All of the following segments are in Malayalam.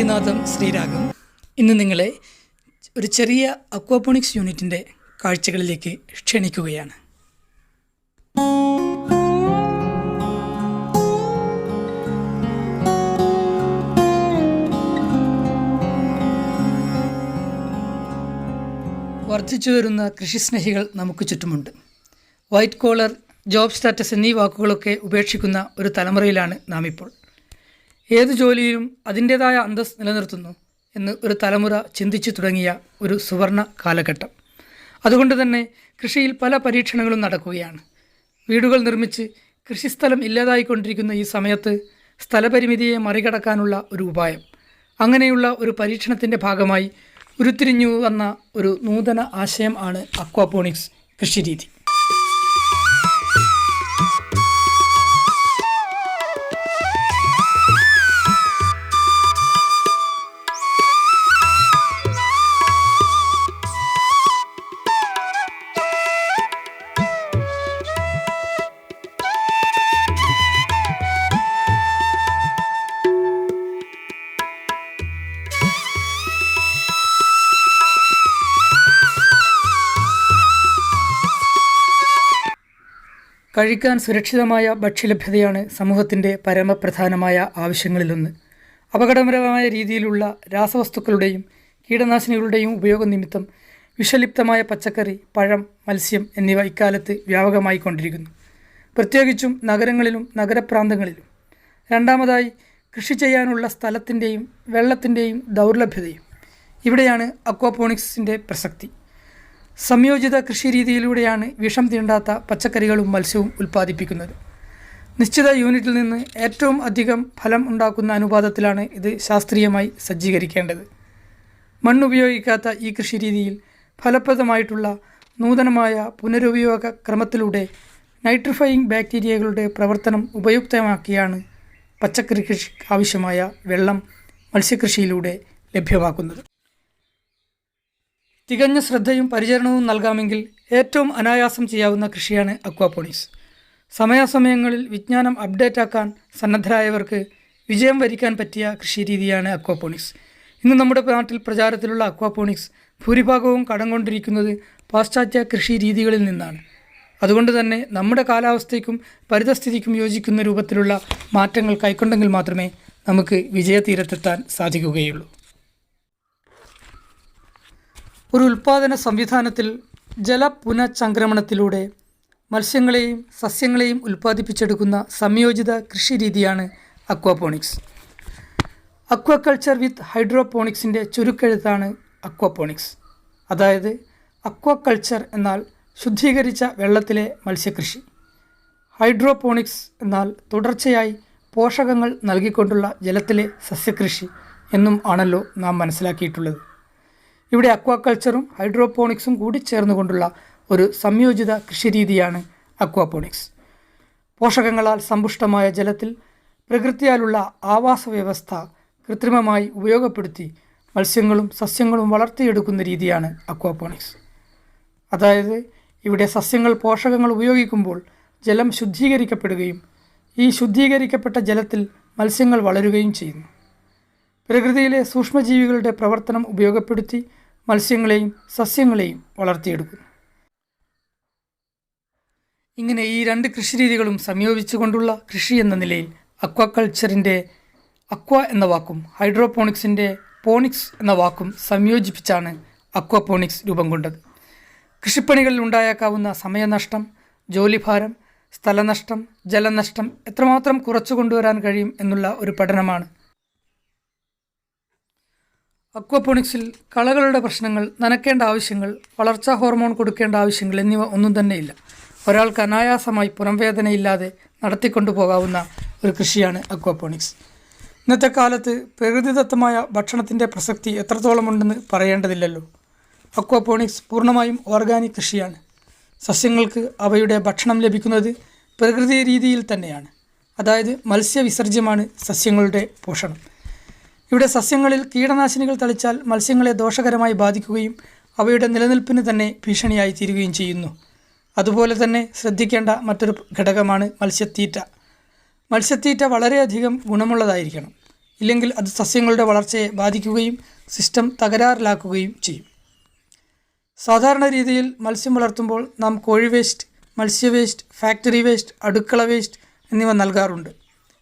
ശ്രീനാഥം ശ്രീരാഗം. ഇന്ന് നിങ്ങളെ ഒരു ചെറിയ അക്വാപോണിക്സ് യൂണിറ്റിന്റെ കാഴ്ചകളിലേക്ക് ക്ഷണിക്കുകയാണ്. വർദ്ധിച്ചു വരുന്ന കൃഷിസ്നേഹികൾ നമുക്ക് ചുറ്റുമുണ്ട്. വൈറ്റ് കോളർ ജോബ് സ്റ്റാറ്റസ് എന്നീ വാക്കുകളൊക്കെ ഉപേക്ഷിക്കുന്ന ഒരു തലമുറയിലാണ് നാം ഇപ്പോൾ ഏത് ജോലിയിലും അതിന്റേതായ അന്തസ് നിലനിർത്തുന്നു എന്ന് ഒരു തലമുറ ചിന്തിച്ചു തുടങ്ങിയ ഒരു സുവർണ കാലഘട്ടം. അതുകൊണ്ട് തന്നെ കൃഷിയിൽ പല പരീക്ഷണങ്ങളും നടക്കുകയാണ്. വീടുകൾ നിർമ്മിച്ച് കൃഷിസ്ഥലം ഇല്ലാതായിക്കൊണ്ടിരിക്കുന്ന ഈ സമയത്ത് സ്ഥലപരിമിതിയെ മറികടക്കാനുള്ള ഒരു ഉപായം. അങ്ങനെയുള്ള ഒരു പരീക്ഷണത്തിന്റെ ഭാഗമായി ഉരുത്തിരിഞ്ഞു വന്ന ഒരു നൂതന ആശയം ആണ് അക്വാപോണിക്സ് കൃഷിരീതി. കഴിക്കാൻ സുരക്ഷിതമായ ഭക്ഷ്യലഭ്യതയാണ് സമൂഹത്തിന്റെ പരമപ്രധാനമായ ആവശ്യങ്ങളിലൊന്ന്. അപകടകരമായ രീതിയിലുള്ള രാസവസ്തുക്കളുടെയും കീടനാശിനികളുടെയും ഉപയോഗം നിമിത്തം വിഷലിപ്തമായ പച്ചക്കറി പഴം മത്സ്യം എന്നിവ ഇക്കാലത്ത് വ്യാപകമായി കൊണ്ടിരിക്കുന്നു. പ്രത്യേകിച്ചും നഗരങ്ങളിലും നഗരപ്രാന്തങ്ങളിലും. രണ്ടാമതായി കൃഷി ചെയ്യാനുള്ള സ്ഥലത്തിന്റെയും വെള്ളത്തിന്റെയും ദൗർലഭ്യതയും. ഇവിടെയാണ് അക്വാപോണിക്സിന്റെ പ്രസക്തി. സംയോജിത കൃഷി രീതിയിലൂടെയാണ് വിഷം തീണ്ടാത്ത പച്ചക്കറികളും മത്സ്യവും ഉൽപ്പാദിപ്പിക്കുന്നത്. നിശ്ചിത യൂണിറ്റിൽ നിന്ന് ഏറ്റവും അധികം ഫലം ഉണ്ടാക്കുന്ന അനുപാതത്തിലാണ് ഇത് ശാസ്ത്രീയമായി സജ്ജീകരിക്കേണ്ടത്. മണ്ണുപയോഗിക്കാത്ത ഈ കൃഷിരീതിയിൽ ഫലപ്രദമായിട്ടുള്ള നൂതനമായ പുനരുപയോഗ ക്രമത്തിലൂടെ നൈട്രിഫയിങ് ബാക്ടീരിയകളുടെ പ്രവർത്തനം ഉപയുക്തമാക്കിയാണ് പച്ചക്കറി കൃഷിക്ക് ആവശ്യമായ വെള്ളം മത്സ്യകൃഷിയിലൂടെ ലഭ്യമാക്കുന്നത്. തികഞ്ഞ ശ്രദ്ധയും പരിചരണവും നൽകാമെങ്കിൽ ഏറ്റവും അനായാസം ചെയ്യാവുന്ന കൃഷിയാണ് അക്വാപോണിക്സ്. സമയാസമയങ്ങളിൽ വിജ്ഞാനം അപ്ഡേറ്റ് ആക്കാൻ സന്നദ്ധരായവർക്ക് വിജയം വരിക്കാൻ പറ്റിയ കൃഷി രീതിയാണ് അക്വാപോണിക്സ്. ഇന്ന് നമ്മുടെ നാട്ടിൽ പ്രചാരത്തിലുള്ള അക്വാപോണിക്സ് ഭൂരിഭാഗവും കടം കൊണ്ടിരിക്കുന്നത് പാശ്ചാത്യ കൃഷി രീതികളിൽ നിന്നാണ്. അതുകൊണ്ട് തന്നെ നമ്മുടെ കാലാവസ്ഥയ്ക്കും പരിതസ്ഥിതിക്കും യോജിക്കുന്ന രൂപത്തിലുള്ള മാറ്റങ്ങൾ കൈക്കൊണ്ടെങ്കിൽ മാത്രമേ നമുക്ക് വിജയതീരത്തെത്താൻ സാധിക്കുകയുള്ളൂ. ഒരു ഉൽപാദന സംവിധാനത്തിൽ ജല പുനഃചംക്രമണത്തിലൂടെ മത്സ്യങ്ങളെയും സസ്യങ്ങളെയും ഉൽപ്പാദിപ്പിച്ചെടുക്കുന്ന സംയോജിത കൃഷി രീതിയാണ് അക്വാപോണിക്സ്. അക്വാകൾച്ചർ വിത്ത് ഹൈഡ്രോപോണിക്സിന്റെ ചുരുക്കെഴുത്താണ് അക്വാപോണിക്സ്. അതായത് അക്വാകൾച്ചർ എന്നാൽ ശുദ്ധീകരിച്ച വെള്ളത്തിലെ മത്സ്യകൃഷി. ഹൈഡ്രോപോണിക്സ് എന്നാൽ തുടർച്ചയായി പോഷകങ്ങൾ നൽകിക്കൊണ്ടുള്ള ജലത്തിലെ സസ്യകൃഷി എന്നും ആണല്ലോ നാം മനസ്സിലാക്കിയിട്ടുള്ളത്. ഇവിടെ അക്വാകൾച്ചറും ഹൈഡ്രോപോണിക്സും കൂടി ചേർന്നുകൊണ്ടുള്ള ഒരു സംയോജിത കൃഷിരീതിയാണ് അക്വാപോണിക്സ്. പോഷകങ്ങളാൽ സമ്പുഷ്ടമായ ജലത്തിൽ പ്രകൃതിയാലുള്ള ആവാസ വ്യവസ്ഥ കൃത്രിമമായി ഉപയോഗപ്പെടുത്തി മത്സ്യങ്ങളും സസ്യങ്ങളും വളർത്തിയെടുക്കുന്ന രീതിയാണ് അക്വാപോണിക്സ്. അതായത് ഇവിടെ സസ്യങ്ങൾ പോഷകങ്ങൾ ഉപയോഗിക്കുമ്പോൾ ജലം ശുദ്ധീകരിക്കപ്പെടുകയും ഈ ശുദ്ധീകരിക്കപ്പെട്ട ജലത്തിൽ മത്സ്യങ്ങൾ വളരുകയും ചെയ്യുന്നു. പ്രകൃതിയിലെ സൂക്ഷ്മജീവികളുടെ പ്രവർത്തനം ഉപയോഗപ്പെടുത്തി മത്സ്യങ്ങളെയും സസ്യങ്ങളെയും വളർത്തിയെടുക്കുന്നു ഇങ്ങനെ ഈ രണ്ട് കൃഷിരീതികളും സംയോജിച്ചുകൊണ്ടുള്ള കൃഷി എന്ന നിലയിൽ അക്വാകൾച്ചറിന്റെ അക്വ എന്ന വാക്കും ഹൈഡ്രോപോണിക്സിന്റെ പോണിക്സ് എന്ന വാക്കും സംയോജിപ്പിച്ചാണ് അക്വാപോണിക്സ് രൂപം കൊണ്ടത്. കൃഷിപ്പണികളിൽ ഉണ്ടായേക്കാവുന്ന സമയനഷ്ടം ജോലിഭാരം സ്ഥലനഷ്ടം ജലനഷ്ടം എത്രമാത്രം കുറച്ചു കൊണ്ടുവരാൻ കഴിയും എന്നുള്ള ഒരു പഠനമാണ് അക്വപോണിക്സിൽ കളകളുടെ പ്രശ്നങ്ങൾ നനയ്ക്കേണ്ട ആവശ്യങ്ങൾ വളർച്ചാ ഹോർമോൺ കൊടുക്കേണ്ട ആവശ്യങ്ങൾ എന്നിവ ഒന്നും തന്നെയില്ല. ഒരാൾക്ക് അനായാസമായി പുറംവേദനയില്ലാതെ നടത്തിക്കൊണ്ടു പോകാവുന്ന ഒരു കൃഷിയാണ് അക്വപോണിക്സ്. ഇന്നത്തെ കാലത്ത് പ്രകൃതിദത്തമായ ഭക്ഷണത്തിന്റെ പ്രസക്തി എത്രത്തോളം ഉണ്ടെന്ന് പറയേണ്ടതില്ലല്ലോ. അക്വപോണിക്സ് പൂർണമായും ഓർഗാനിക് കൃഷിയാണ്. സസ്യങ്ങൾക്ക് അവയുടെ ഭക്ഷണം ലഭിക്കുന്നത് പ്രകൃതി രീതിയിൽ തന്നെയാണ്. അതായത് മത്സ്യവിസർജ്യമാണ് സസ്യങ്ങളുടെ പോഷണം. ഇവിടെ സസ്യങ്ങളിൽ കീടനാശിനികൾ തളിച്ചാൽ മത്സ്യങ്ങളെ ദോഷകരമായി ബാധിക്കുകയും അവയുടെ നിലനിൽപ്പിന് തന്നെ ഭീഷണിയായി തീരുകയും ചെയ്യുന്നു. അതുപോലെ തന്നെ ശ്രദ്ധിക്കേണ്ട മറ്റൊരു ഘടകമാണ് മത്സ്യത്തീറ്റ. മത്സ്യത്തീറ്റ വളരെയധികം ഗുണമുള്ളതായിരിക്കണം. ഇല്ലെങ്കിൽ അത് സസ്യങ്ങളുടെ വളർച്ചയെ ബാധിക്കുകയും സിസ്റ്റം തകരാറിലാക്കുകയും ചെയ്യും. സാധാരണ രീതിയിൽ മത്സ്യം വളർത്തുമ്പോൾ നാം കോഴി വേസ്റ്റ് മത്സ്യ വേസ്റ്റ് ഫാക്ടറി വേസ്റ്റ് അടുക്കള വേസ്റ്റ് എന്നിവ നൽകാറുണ്ട്.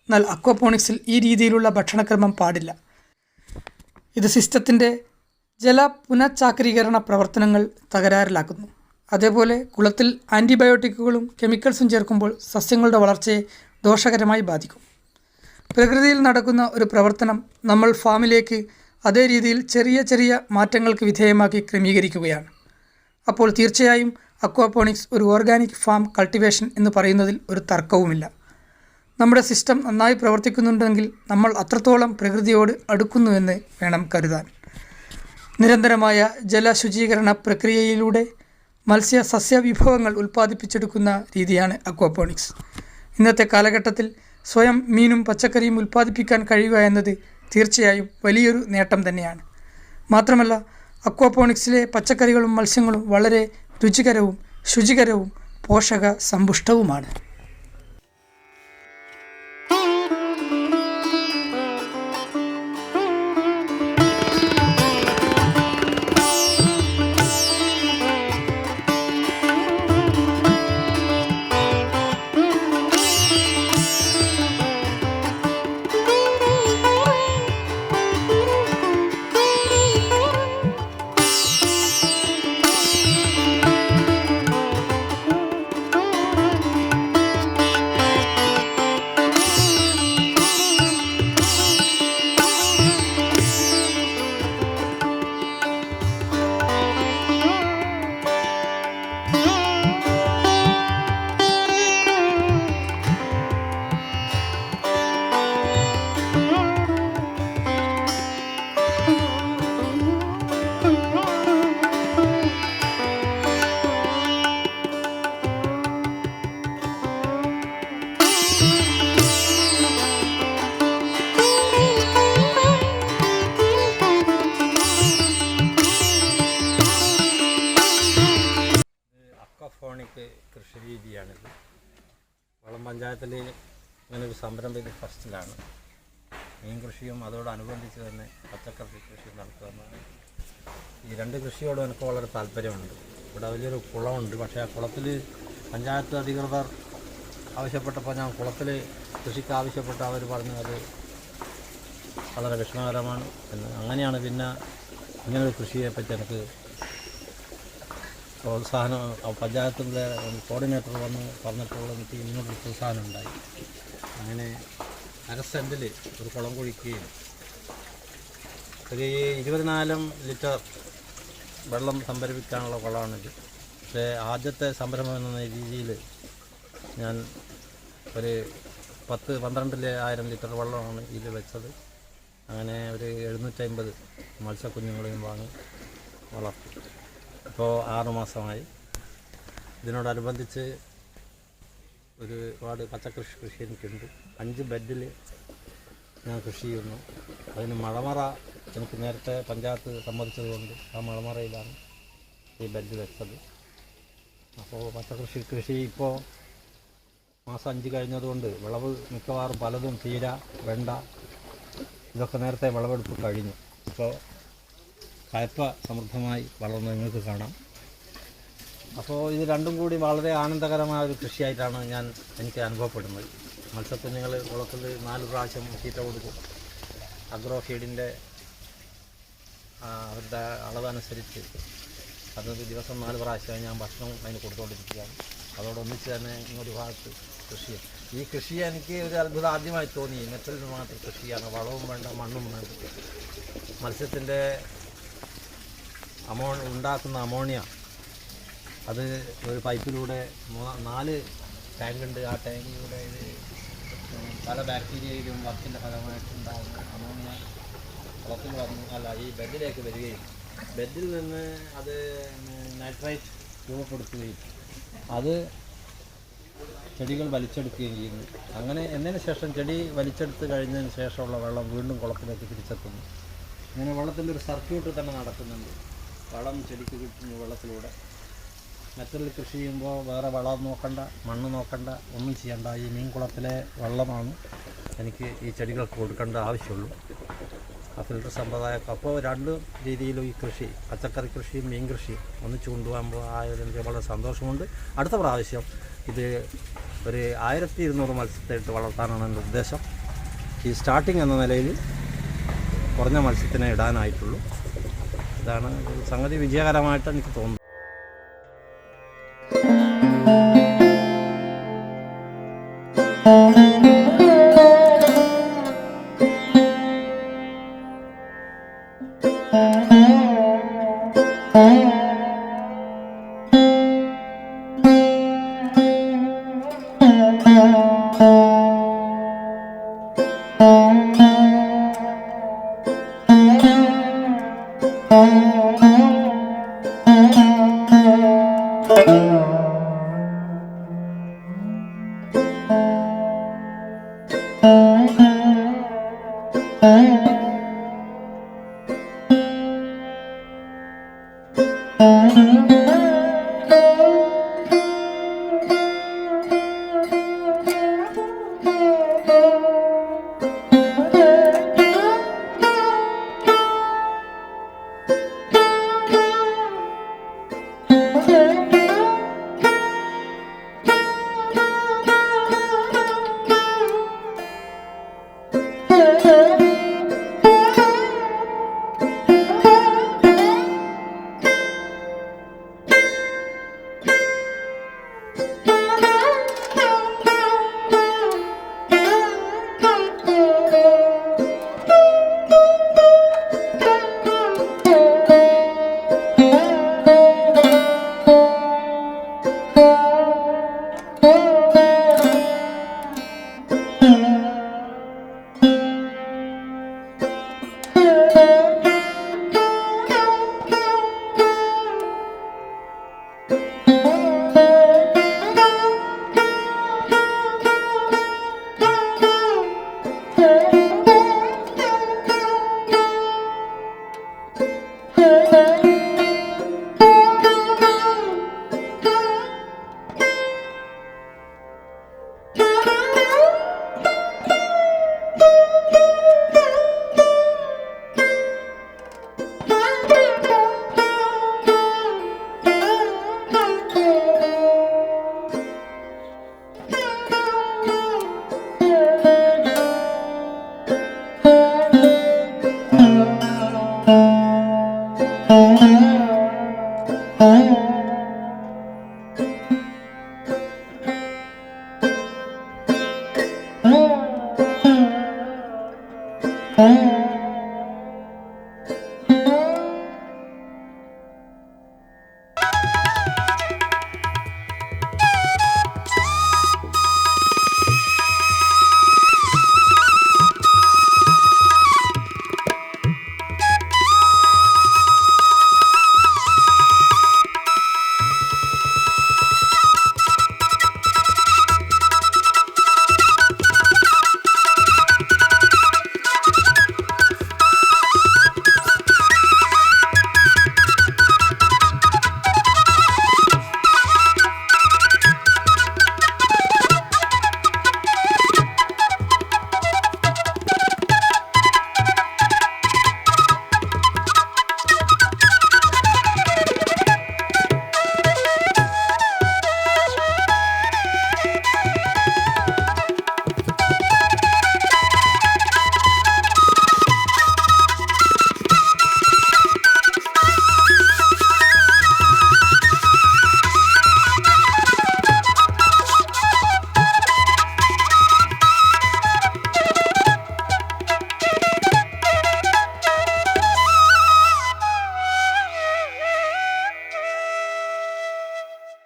എന്നാൽ അക്വപോണിക്സിൽ ഈ രീതിയിലുള്ള ഭക്ഷണക്രമം പാടില്ല. ഇത് സിസ്റ്റത്തിന്റെ ജല പുനഃചാക്രീകരണ പ്രവർത്തനങ്ങൾ തകരാറിലാക്കുന്നു. അതേപോലെ കുളത്തിൽ ആന്റിബയോട്ടിക്കുകളും കെമിക്കൽസും ചേർക്കുമ്പോൾ സസ്യങ്ങളുടെ വളർച്ചയെ ദോഷകരമായി ബാധിക്കും. പ്രകൃതിയിൽ നടക്കുന്ന ഒരു പ്രവർത്തനം നമ്മൾ ഫാമിലേക്ക് അതേ രീതിയിൽ ചെറിയ ചെറിയ മാറ്റങ്ങൾക്ക് വിധേയമാക്കി ക്രമീകരിക്കുകയാണ്. അപ്പോൾ തീർച്ചയായും അക്വാപോണിക്സ് ഒരു ഓർഗാനിക് ഫാം കൾട്ടിവേഷൻ എന്ന് പറയുന്നതിൽ ഒരു തർക്കവുമില്ല. നമ്മുടെ സിസ്റ്റം നന്നായി പ്രവർത്തിക്കുന്നുണ്ടെങ്കിൽ നമ്മൾ അത്രത്തോളം പ്രകൃതിയോട് അടുക്കുന്നുവെന്ന് വേണം കരുതാൻ. നിരന്തരമായ ജലശുചീകരണ പ്രക്രിയയിലൂടെ മത്സ്യ സസ്യ വിഭവങ്ങൾ ഉൽപ്പാദിപ്പിച്ചെടുക്കുന്ന രീതിയാണ് അക്വാപോണിക്സ്. ഇന്നത്തെ കാലഘട്ടത്തിൽ സ്വയം മീനും പച്ചക്കറിയും ഉൽപ്പാദിപ്പിക്കാൻ കഴിയുക എന്നത് തീർച്ചയായും വലിയൊരു നേട്ടം തന്നെയാണ്. മാത്രമല്ല അക്വാപോണിക്സിലെ പച്ചക്കറികളും മത്സ്യങ്ങളും വളരെ രുചികരവും ശുചികരവും പോഷക സമ്പുഷ്ടവുമാണ്. സംരംഭം ഇത് ഫസ്റ്റിലാണ്. മീൻ കൃഷിയും അതോടനുബന്ധിച്ച് തന്നെ പച്ചക്കറി കൃഷിയും നടത്തുന്നതാണ് ഈ രണ്ട് കൃഷിയോടും എനിക്ക് വളരെ താല്പര്യമുണ്ട്. ഇവിടെ വലിയൊരു കുളമുണ്ട്. പക്ഷേ ആ കുളത്തിൽ പഞ്ചായത്ത് അധികൃതർ ആവശ്യപ്പെട്ടപ്പോൾ ഞാൻ കുളത്തിൽ കൃഷിക്ക് ആവശ്യപ്പെട്ട അവർ പറഞ്ഞു അത് വളരെ വിഷമകരമാണ് എന്ന്. അങ്ങനെയാണ് പിന്നെ ഇങ്ങനൊരു കൃഷിയെപ്പറ്റി എനിക്ക് പ്രോത്സാഹനം പഞ്ചായത്തിന്റെ കോർഡിനേറ്റർ വന്ന് പറഞ്ഞപ്പോൾ എനിക്ക് ഇങ്ങോട്ടൊരു പ്രോത്സാഹനം ഉണ്ടായി. അങ്ങനെ അര സെന്റിൽ ഒരു കുളം കുഴിക്കുകയും ഒരു ഇരുപതിനായിരം ലിറ്റർ വെള്ളം സംഭരിപ്പിക്കാനുള്ള കുളമാണിത്. പക്ഷേ ആദ്യത്തെ സംരംഭം എന്ന രീതിയിൽ ഞാൻ ഒരു പത്ത് പന്ത്രണ്ടിലെ ആയിരം ലിറ്റർ വെള്ളമാണ് ഇതിൽ വെച്ചത്. അങ്ങനെ ഒരു എഴുന്നൂറ്റമ്പത് മത്സ്യക്കുഞ്ഞുങ്ങളെയും വാങ്ങി വളർത്തി. ഇപ്പോൾ ആറുമാസമായി ഇതിനോടനുബന്ധിച്ച് ഒരുപാട് പച്ചക്കൃഷി കൃഷി എനിക്കുണ്ട്. അഞ്ച് ബെഡിൽ ഞാൻ കൃഷി ചെയ്യുന്നു. അതിന് മഴമറ എനിക്ക് നേരത്തെ പഞ്ചായത്ത് സമ്മതിച്ചതുകൊണ്ട് ആ മഴമറയിലാണ് ഈ ബെഡ് വെച്ചത്. അപ്പോൾ പച്ചക്കൃഷി കൃഷി ഇപ്പോൾ മാസം അഞ്ച് കഴിഞ്ഞതുകൊണ്ട് വിളവ് മിക്കവാറും പലതും ചീര വെണ്ട ഇതൊക്കെ നേരത്തെ വിളവെടുപ്പ് കഴിഞ്ഞു. ഇപ്പോൾ കയപ്പ സമൃദ്ധമായി വളർന്ന് നിങ്ങൾക്ക് കാണാം. അപ്പോൾ ഇത് രണ്ടും കൂടി വളരെ ആനന്ദകരമായ ഒരു കൃഷിയായിട്ടാണ് ഞാൻ എനിക്ക് അനുഭവപ്പെടുന്നത്. മത്സ്യക്കുഞ്ഞുങ്ങൾ കുളത്തിൽ നാല് പ്രാവശ്യം തീറ്റ കൊടുക്കും. അഗ്രോ ഫീഡിന്റെ അവരുടെ അളവനുസരിച്ച് അത് ദിവസം നാല് പ്രാവശ്യമായി ഞാൻ ഭക്ഷണം അതിന് കൊടുത്തുകൊണ്ടിരിക്കുകയാണ് അതോടൊന്നിച്ച് തന്നെ ഇങ്ങൊരു ഭാഗത്ത് കൃഷി. ഈ കൃഷി എനിക്ക് ഒരു അത്ഭുതം ആദ്യമായി തോന്നി. മെറ്റൽ മാത്രം കൃഷിയാണ്. വളവും വേണ്ട മണ്ണും വേണ്ട. മത്സ്യത്തിന്റെ അമോ ഉണ്ടാക്കുന്ന അമോണിയ അത് ഒരു പൈപ്പിലൂടെ നാല് ടാങ്കുണ്ട്. ആ ടാങ്കിലൂടെ ഇത് പല ബാക്ടീരിയയിലും വർക്കിന്റെ ഫലമായിട്ടുണ്ടാകുന്ന അമോണിയ പുറത്തിൽ വന്ന്. അല്ല ഈ ബെഡിലേക്ക് വരികയും ബെഡിൽ നിന്ന് അത് നൈട്രൈറ്റ് രൂപപ്പെടുത്തുകയും അത് ചെടികൾ വലിച്ചെടുക്കുകയും ചെയ്യുന്നു. അങ്ങനെ എന്നതിന് ശേഷം ചെടി വലിച്ചെടുത്ത് കഴിഞ്ഞതിന് ശേഷമുള്ള വെള്ളം വീണ്ടും കുളത്തിലേക്ക് തിരിച്ചെത്തുന്നു. ഇങ്ങനെ വെള്ളത്തിന്റെ ഒരു സർക്യൂട്ട് തന്നെ നടക്കുന്നുണ്ട്. വളം ചെടിക്ക് കിട്ടുന്നു വെള്ളത്തിലൂടെ. മറ്റുള്ള കൃഷി ചെയ്യുമ്പോൾ വേറെ വളം നോക്കണ്ട മണ്ണ് നോക്കണ്ട ഒന്നും ചെയ്യണ്ട. ഈ മീൻകുളത്തിലെ വെള്ളമാണ് എനിക്ക് ഈ ചെടികൾക്ക് കൊടുക്കേണ്ട ആവശ്യമുള്ളൂ. ആ ഫിൽട്ടർ സമ്പ്രദായമൊക്കെ. അപ്പോൾ രണ്ട് രീതിയിലും ഈ കൃഷി പച്ചക്കറി കൃഷിയും മീൻ കൃഷിയും ഒന്നിച്ച് കൊണ്ടുപോകുമ്പോൾ ആയതിൽ എനിക്ക് വളരെ സന്തോഷമുണ്ട്. അടുത്ത പ്രാവശ്യം ഇത് ഒരു ആയിരത്തി ഇരുന്നൂറ് മത്സ്യത്തിട്ട് വളർത്താനാണ് എന്റെ ഉദ്ദേശം. ഈ സ്റ്റാർട്ടിങ് എന്ന നിലയിൽ കുറഞ്ഞ മത്സ്യത്തിനെ ഇടാനായിട്ടുള്ളൂ. ഇതാണ് സംഗതി വിജയകരമായിട്ട് എനിക്ക് തോന്നുന്നത്.